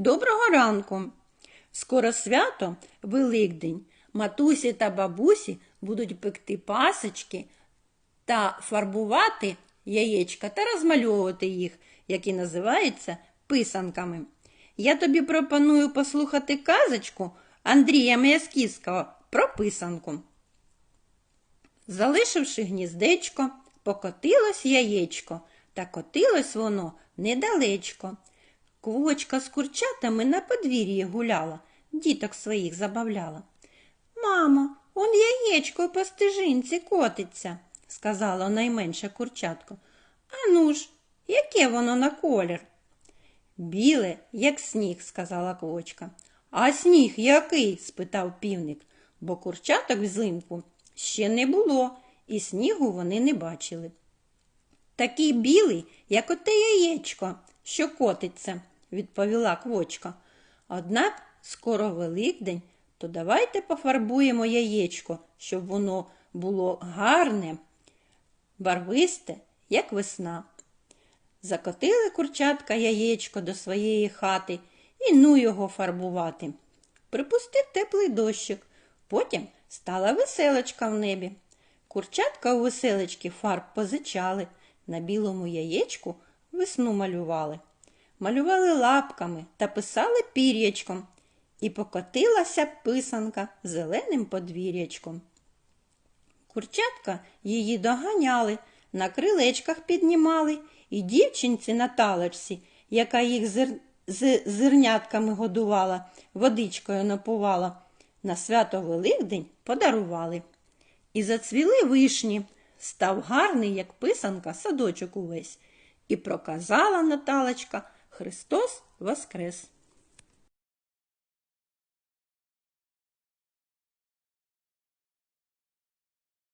Доброго ранку! Скоро свято Великдень. Матусі та бабусі будуть пекти пасочки та фарбувати яєчка та розмальовувати їх, які називаються писанками. Я тобі пропоную послухати казочку Андрія М'ясківського про писанку. Залишивши гніздечко, покотилось яєчко, та котилось воно недалечко. Квочка з курчатами на подвір'ї гуляла, діток своїх забавляла. Мамо, он яєчко по стежинці котиться, сказала найменше курчатко. Ану ж, яке воно на колір? Біле, як сніг, сказала квочка. А сніг який? спитав півник, бо курчаток взимку ще не було, і снігу вони не бачили. Такий білий, як оте яєчко, що котиться, відповіла квочка. Однак скоро Великдень, то давайте пофарбуємо яєчко, щоб воно було гарне, барвисте, як весна. Закотили курчатка яєчко до своєї хати і ну його фарбувати. Припустив теплий дощик, потім стала веселочка в небі. Курчатка у веселочки фарб позичали, на білому яєчку весну малювали. Малювали лапками та писали пір'ячком, і покотилася писанка зеленим подвір'ячком. Курчатка її доганяли, на крилечках піднімали, і дівчинці на талочці, яка їх зер... з зернятками годувала, водичкою напувала, на свято Великдень подарували. І зацвіли вишні, став гарний, як писанка, садочок увесь, і проказала Наталочка Христос Воскрес!